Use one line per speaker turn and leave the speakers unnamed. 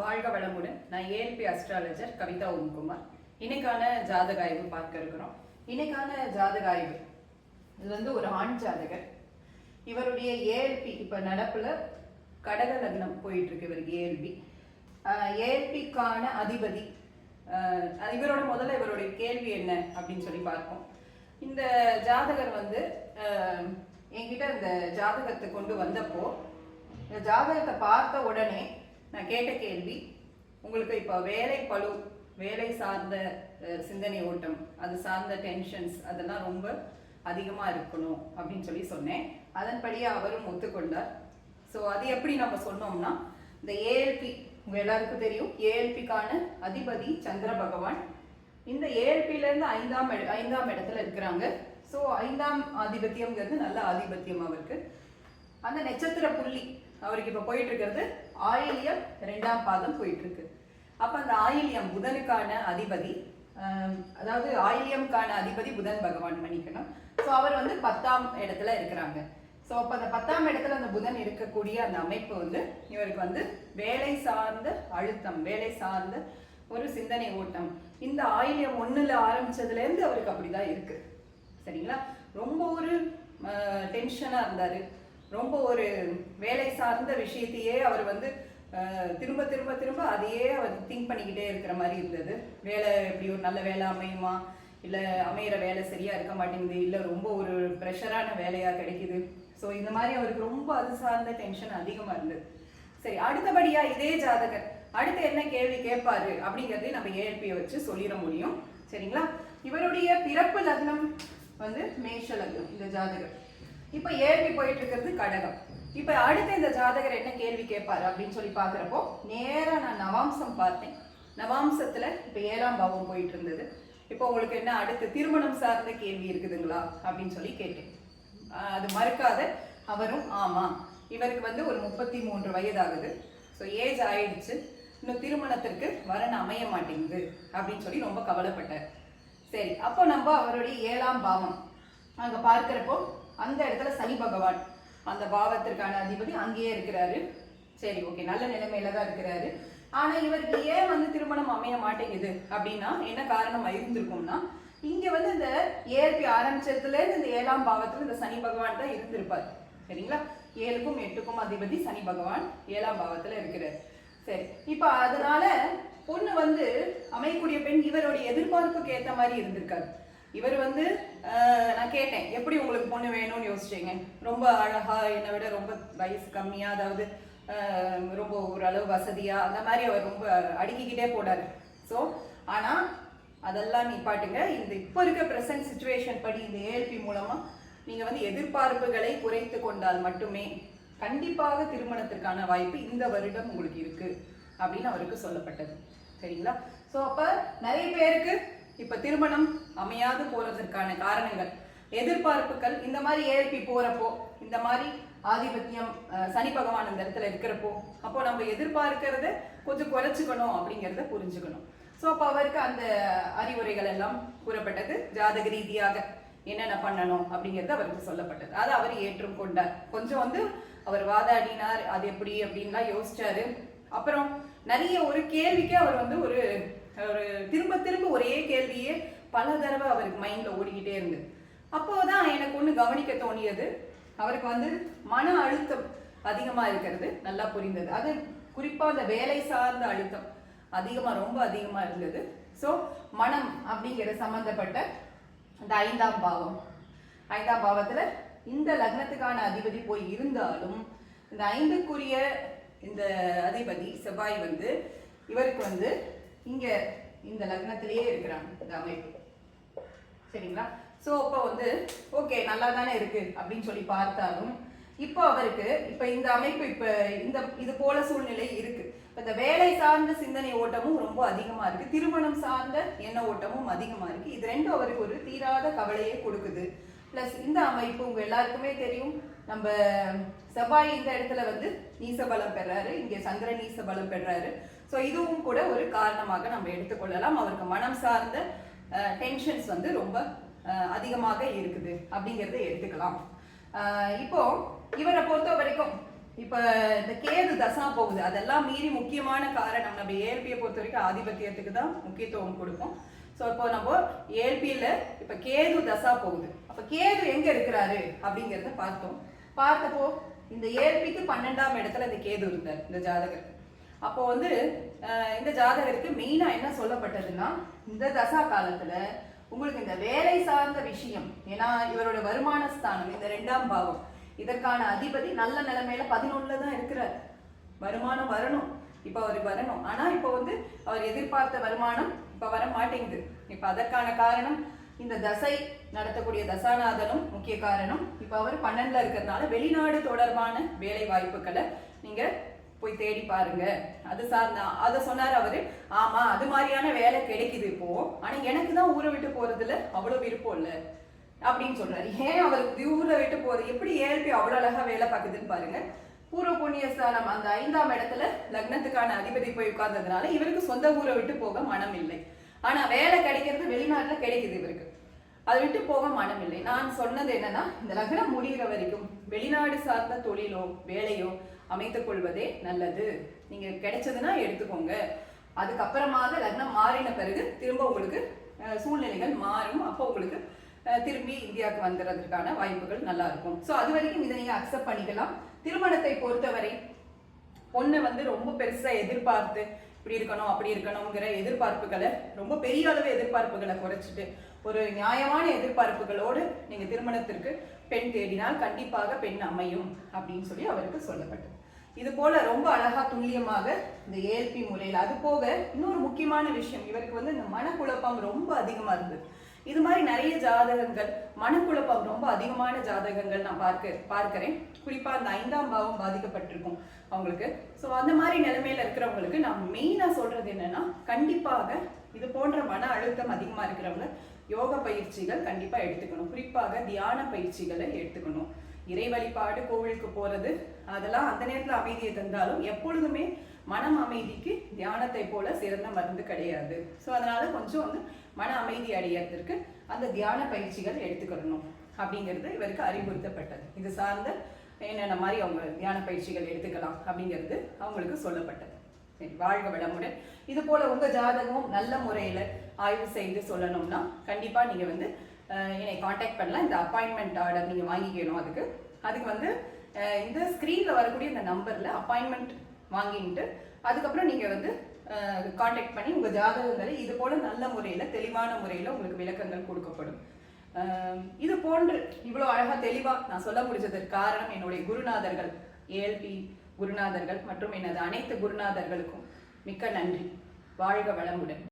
வாழ்க வளமுடன். நான் ஏஎல்பி அஸ்ட்ராலஜர் கவிதா ஓம்குமார். இன்னைக்கான ஜாதக ஆய்வு பார்க்க இருக்கிறோம். இன்னைக்கான ஜாதக ஆய்வு இது வந்து ஒரு ஆண் ஜாதகர். இவருடைய ஏஎல்பி இப்போ நடப்பில் கடக லக்னம் போயிட்டு இருக்கு இவருக்கு ஏஎல்பி ஏஎல்பிக்கான அதிபதி. இவரோட முதல்ல இவருடைய கேள்வி என்ன அப்படின்னு சொல்லி பார்ப்போம். இந்த ஜாதகர் வந்து என்கிட்ட இந்த ஜாதகத்தை கொண்டு வந்தப்போ இந்த ஜாதகத்தை பார்த்த உடனே நான் கேட்ட கேள்வி உங்களுக்கு இப்போ வேலை பளு வேலை சார்ந்த சிந்தனை ஓட்டம் அது சார்ந்த டென்ஷன்ஸ் அதெல்லாம் ரொம்ப அதிகமாக இருக்கணும் அப்படின்னு சொல்லி சொன்னேன். அதன்படியே அவரும் ஒத்துக்கொண்டார். ஸோ அது எப்படி நம்ம சொன்னோம்னா இந்த ஏஎல்பி உங்க எல்லாருக்கும் தெரியும் ஏஎல்பிக்கான அதிபதி சந்திர பகவான். இந்த ஏஎல்பியிலேருந்து ஐந்தாம் ஐந்தாம் இடத்துல இருக்கிறாங்க. ஸோ ஐந்தாம் ஆதிபத்தியம்ங்கிறது நல்ல ஆதிபத்தியம் அவருக்கு. அந்த நட்சத்திர புள்ளி அவருக்கு இப்போ போயிட்டு இருக்கிறது ஆயில்யம் ரெண்டாம் பாதம் போயிட்டு இருக்கு அப்ப அந்த ஆயில்யம் புதனுக்கான அதிபதி அதாவது ஆயில்யம்கான அதிபதி புதன் பகவான் மன்னிக்கணும். ஸோ அவர் வந்து பத்தாம் இடத்துல இருக்கிறாங்க. ஸோ அப்போ அந்த பத்தாம் இடத்துல அந்த புதன் இருக்கக்கூடிய அந்த அமைப்பு வந்து இவருக்கு வந்து வேலை சார்ந்த அழுத்தம் வேலை சார்ந்த ஒரு சிந்தனை ஓட்டம். இந்த ஆயில்யம் ஒன்றில் ஆரம்பித்ததுலேருந்து அவருக்கு அவருக்கு அப்படிதான் இருக்குது சரிங்களா? ரொம்ப ஒரு டென்ஷனாக இருந்தார். ரொம்ப ஒரு வேலை சார்ந்த விஷயத்தையே அவர் வந்து திரும்ப திரும்ப திரும்ப அதையே அவர் திங்க் பண்ணிக்கிட்டே இருக்கிற மாதிரி இருந்தது. வேலை எப்படி ஒரு நல்ல வேலை அமையுமா? இல்லை அமையிற வேலை சரியா இருக்க மாட்டேங்குது. இல்லை ரொம்ப ஒரு ப்ரெஷரான வேலையாக கிடைக்குது. ஸோ இந்த மாதிரி அவருக்கு ரொம்ப அது சார்ந்த டென்ஷன் அதிகமாக இருந்தது. சரி அடுத்தபடியா இதே ஜாதகர் அடுத்து என்ன கேள்வி கேட்பாரு அப்படிங்கறதையும் நம்ம ஏஎல்பியை வச்சு சொல்லிட முடியும். சரிங்களா? இவருடைய பிறப்பு லக்னம் வந்து மேஷ லக்னம் இந்த ஜாதகர். இப்போ ஏஎல்பி போயிட்டு இருக்கிறது கடகம். இப்போ அடுத்து இந்த ஜாதகர் என்ன கேள்வி கேட்பாரு அப்படின்னு சொல்லி பார்க்குறப்போ நேராக நான் நவாம்சம் பார்த்தேன். நவாம்சத்தில் இப்போ ஏழாம் பாவம் போயிட்டு இருந்தது. இப்போ உங்களுக்கு என்ன அடுத்து திருமணம் சார்ந்த கேள்வி இருக்குதுங்களா அப்படின்னு சொல்லி கேட்டேன். அது மறுக்காத அவரும் ஆமாம். இவருக்கு வந்து ஒரு முப்பத்தி மூன்று வயதாகுது. ஸோ ஏஜ் ஆயிடுச்சு. இன்னும் திருமணத்திற்கு வரன் அமைய மாட்டேங்குது அப்படின்னு சொல்லி ரொம்ப கவலைப்பட்டார். சரி அப்போ நம்ம அவருடைய ஏழாம் பாவம். அங்கே பார்க்குறப்போ அந்த இடத்துல சனி பகவான் அந்த பாவத்திற்கான அதிபதி அங்கேயே இருக்கிறாரு. சரி ஓகே நல்ல நிலைமையில தான் இருக்கிறாரு. ஆனா இவருக்கு ஏன் வந்து திருமணம் அமைய மாட்டேங்குது அப்படின்னா என்ன காரணம் இருந்திருக்கும்னா இங்க வந்து இந்த ஏற்பி ஆரம்பிச்சதுல இருந்து இந்த ஏழாம் பாவத்துல இந்த சனி பகவான் தான் இருந்திருப்பார். சரிங்களா? ஏழுக்கும் எட்டுக்கும் அதிபதி சனி பகவான் ஏழாம் பாவத்துல இருக்கிறார். சரி இப்ப அதனால பொண்ணு வந்து அமையக்கூடிய பெண் இவருடைய எதிர்பார்ப்புக்கு ஏத்த மாதிரி இருந்திருக்காரு. இவர் வந்து நான் கேட்டேன் எப்படி உங்களுக்கு பொண்ணு வேணும்னு யோசிச்சீங்க? ரொம்ப அழகா என்னை விட ரொம்ப வயசு கம்மியா அதாவது ரொம்ப ஓரளவு வசதியா அந்த மாதிரி அவர் ரொம்ப அடுக்கிக்கிட்டே போடாரு ஸோ ஆனா அதெல்லாம் நீ பாட்டுங்க இந்த இப்போ இருக்க ப்ரெசன்ட் சுச்சுவேஷன் படி இந்த ஏஎல்பி மூலமா நீங்க வந்து எதிர்பார்ப்புகளை குறைத்து கொண்டால் மட்டுமே கண்டிப்பாக திருமணத்திற்கான வாய்ப்பு இந்த வருடம் உங்களுக்கு இருக்கு அப்படின்னு அவருக்கு சொல்லப்பட்டது. சரிங்களா? ஸோ அப்ப நிறைய பேருக்கு இப்ப திருமணம் அமையாது போறதற்கான காரணங்கள். எதிர்பார்ப்புகள் இந்த மாதிரி ஏழ்பி போறப்போ இந்த மாதிரி ஆதிபத்தியம் சனி பகவான் அந்த இடத்துல இருக்கிறப்போ அப்போ நம்ம எதிர்பார்க்கறத கொஞ்சம் குறைச்சிக்கணும் அப்படிங்கிறத புரிஞ்சுக்கணும். ஸோ அப்போ அவருக்கு அந்த அறிவுரைகள் எல்லாம் கூறப்பட்டது. ஜாதக ரீதியாக என்னென்ன பண்ணணும் அப்படிங்கிறது அவருக்கு சொல்லப்பட்டது. அதை அவர் ஏற்றும் கொண்டார். கொஞ்சம் வந்து அவர் வாதாடினார் அது எப்படி அப்படின்லாம் யோசிச்சாரு. அப்புறம் நிறைய ஒரு கேள்விக்கு அவர் வந்து ஒரு ஒரு திரும்ப திரும்ப ஒரே கேள்வியே பல தடவை அவருக்கு மைண்டில் ஓடிக்கிட்டே இருந்து அப்போதான் எனக்கு ஒன்று கவனிக்க தோணியது. அவருக்கு வந்து மன அழுத்தம் அதிகமாக இருக்கிறது நல்லா புரிந்தது. அது குறிப்பாக அந்த வேலை சார்ந்த அழுத்தம் அதிகமாக ரொம்ப அதிகமாக இருந்தது. ஸோ மனம் அப்படிங்கிற சம்மந்தப்பட்ட அந்த ஐந்தாம் பாவம். ஐந்தாம் பாவத்தில் இந்த லக்னத்துக்கான அதிபதி போய் இருந்தாலும் இந்த ஐந்துக்குரிய இந்த அதிபதி செவ்வாய் வந்து இவருக்கு வந்து இங்க இந்த லக்னத்திலேயே இருக்கிறாங்க இந்த அமைப்பு. சரிங்களா? ஸோ அப்போ வந்து ஓகே நல்லா தானே இருக்கு அப்படின்னு சொல்லி பார்த்தாலும் இப்போ அவருக்கு இப்போ இந்த அமைப்பு இப்போ இந்த இது போல சூழ்நிலை இருக்கு. இப்போ இந்த வேலை சார்ந்த சிந்தனை ஓட்டமும் ரொம்ப அதிகமா இருக்கு. திருமணம் சார்ந்த எண்ண ஓட்டமும் அதிகமா இருக்கு. இது ரெண்டும் அவருக்கு ஒரு தீராத கவலையை கொடுக்குது. ப்ளஸ் இந்த அமைப்பு உங்க எல்லாருக்குமே தெரியும். நம்ம செவ்வாய் இந்த இடத்துல வந்து நீசபலம் பெறாரு. இங்க சந்திரன் நீசபலம் பெறாரு. ஸோ இதுவும் கூட ஒரு காரணமாக நம்ம எடுத்துக்கொள்ளலாம். அவருக்கு மனம் சார்ந்த டென்ஷன்ஸ் வந்து ரொம்ப அதிகமாக இருக்குது அப்படிங்கிறத எடுத்துக்கலாம். இப்போ இவரை பொறுத்த வரைக்கும் இப்போ இந்த கேது தசா போகுது. அதெல்லாம் மீறி முக்கியமான காரணம். நம்ம ஏஎல்பியை பொறுத்த வரைக்கும் ஆதிபத்தியத்துக்கு தான் முக்கியத்துவம் கொடுப்போம் ஸோ இப்போ நம்ம ஏஎல்பியில இப்போ கேது தசா போகுது. அப்போ கேது எங்கே இருக்கிறாரு அப்படிங்கிறத பார்த்தோம். பார்த்தப்போ இந்த ஏஎல்பிக்கு பன்னெண்டாம் இடத்துல இந்த கேது இருந்தார் இந்த ஜாதகர். அப்போ வந்து இந்த ஜாதகருக்கு மெயினா என்ன சொல்லப்பட்டதுன்னா இந்த தசா காலத்துல உங்களுக்கு இந்த வேலை சார்ந்த விஷயம் ஏன்னா இவரோட வருமான ஸ்தானம் இந்த ரெண்டாம் பாவம் இதற்கான அதிபதி நல்ல நிலைமையில பதினொன்னுல தான் இருக்கிறார். வருமானம் வரணும். இப்ப அவர் வரணும். ஆனா இப்ப வந்து அவர் எதிர்பார்த்த வருமானம் இப்ப வர மாட்டேங்குது. இப்ப அதற்கான காரணம் இந்த தசை நடத்தக்கூடிய தசாநாதனும் முக்கிய காரணம் இப்ப அவர் பன்னெண்டுல இருக்கிறதுனால வெளிநாடு தொடர்பான வேலை வாய்ப்புகளை நீங்க போய் தேடி பாருங்க. அது சார்ந்த அதை சொன்னார் அவரு. ஆமா அது மாதிரியான வேலை கிடைக்குது இப்போ. ஆனா எனக்கு தான் ஊரை விட்டு போறதுல அவ்வளவு விருப்பம் இல்ல. அப்படின்னு சொல்றாரு. ஏன் அவருக்கு ஊரை விட்டு போறது? எப்படி ஏழ்பி அவ்வளவு அழகா வேலை பார்க்குதுன்னு பாருங்க. பூர்வ புண்ணிய ஸ்தானம் அந்த ஐந்தாம் இடத்துல லக்னத்துக்கான அதிபதி போய் உட்கார்ந்ததுனால இவருக்கு சொந்த ஊரை விட்டு போக மனம் இல்லை. ஆனா வேலை கிடைக்கிறது வெளிநாட்டுல கிடைக்குது இவருக்கு. அதை விட்டு போக மனம் இல்லை. நான் சொன்னது என்னன்னா இந்த லக்னம் முடிகிற வரைக்கும் வெளிநாடு சார்ந்த தொழிலோ வேலையோ அமைத்துக் கொள்வதே நல்லது. நீங்க கிடைச்சதுன்னா எடுத்துக்கோங்க. அதுக்கப்புறமாக லக்னம் மாறின பிறகு திரும்ப உங்களுக்கு சூழ்நிலைகள் மாறும். அப்போ உங்களுக்கு திரும்பி இந்தியாவுக்கு வந்துடுறதுக்கான வாய்ப்புகள் நல்லா இருக்கும். ஸோ அது வரைக்கும் இதை நீங்கள் அக்செப்ட் பண்ணிக்கலாம். திருமணத்தை பொறுத்தவரை பொண்ணை வந்து ரொம்ப பெருசாக எதிர்பார்த்து இப்படி இருக்கணும் அப்படி இருக்கணுங்கிற எதிர்பார்ப்புகளை ரொம்ப பெரிய அளவு எதிர்பார்ப்புகளை குறைச்சிட்டு ஒரு நியாயமான எதிர்பார்ப்புகளோடு நீங்கள் திருமணத்திற்கு பெண் தேடினால் கண்டிப்பாக பெண் அமையும் அப்படின்னு சொல்லி அவருக்கு சொல்லப்பட்டது. இது போல ரொம்ப அழகா துல்லியமாக இந்த ஏஎல்பி முறையில். அது போக இன்னொரு முக்கியமான விஷயம் இவருக்கு வந்து இந்த மனக்குழப்பம் ரொம்ப அதிகமா இருந்தது. இது மாதிரி நிறைய ஜாதகங்கள் மனக்குழப்பம் ரொம்ப அதிகமான ஜாதகங்கள் நான் பார்க்க பார்க்கிறேன். குறிப்பா அந்த ஐந்தாம் பாவம் பாதிக்கப்பட்டிருக்கும் அவங்களுக்கு. ஸோ அந்த மாதிரி நிலைமையில இருக்கிறவங்களுக்கு நான் மெயினா சொல்றது என்னன்னா கண்டிப்பாக இது போன்ற மன அழுத்தம் அதிகமா இருக்கிறவங்க யோக பயிற்சிகள் கண்டிப்பா எடுத்துக்கணும். குறிப்பாக தியான பயிற்சிகளை எடுத்துக்கணும். இறை வழிபாடு கோவிலுக்கு போறது அதெல்லாம் அந்த நேரத்தில் அமைதியை தந்தாலும் எப்பொழுதுமே மனம் அமைதிக்கு தியானத்தை போல சிறந்த மருந்து கிடையாது. ஸோ அதனால கொஞ்சம் வந்து மன அமைதி அடையிறதுக்கு அந்த தியான பயிற்சிகள் எடுத்துக்கணும் அப்படிங்கிறது இவருக்கு அறிவுறுத்தப்பட்டது. இது சார்ந்த என்னென்ன மாதிரி அவங்க தியான பயிற்சிகள் எடுத்துக்கலாம் அப்படிங்கிறது அவங்களுக்கு சொல்லப்பட்டது. சரி, வாழ்க வளமுடன். இது போல உங்க ஜாதகமும் நல்ல முறையில ஆய்வு செய்து சொல்லணும்னா கண்டிப்பா நீங்க வந்து என்னை காண்டாக்ட் பண்ணலாம். இந்த அப்பாயின்மெண்ட் ஆர்டர் நீங்க வாங்கிக்கணும் அதுக்கு. அதுக்கு வந்து இந்த ஸ்க்ரீனில் வரக்கூடிய இந்த நம்பர்ல அப்பாயின்மெண்ட் வாங்கிட்டு அதுக்கப்புறம் நீங்க வந்து காண்டாக்ட் பண்ணி உங்க ஜாதகங்களை இது போல நல்ல முறையில தெளிவான முறையில உங்களுக்கு விளக்கங்கள் கொடுக்கப்படும். இது போன்று இவ்வளவு அழகா தெளிவா நான் சொல்ல முடிஞ்சதற்கு காரணம் என்னுடைய குருநாதர்கள் ஏஎல்பி குருநாதர்கள் மற்றும் எனது அனைத்து குருநாதர்களுக்கும் மிக்க நன்றி. வாழ்க வளமுடன்.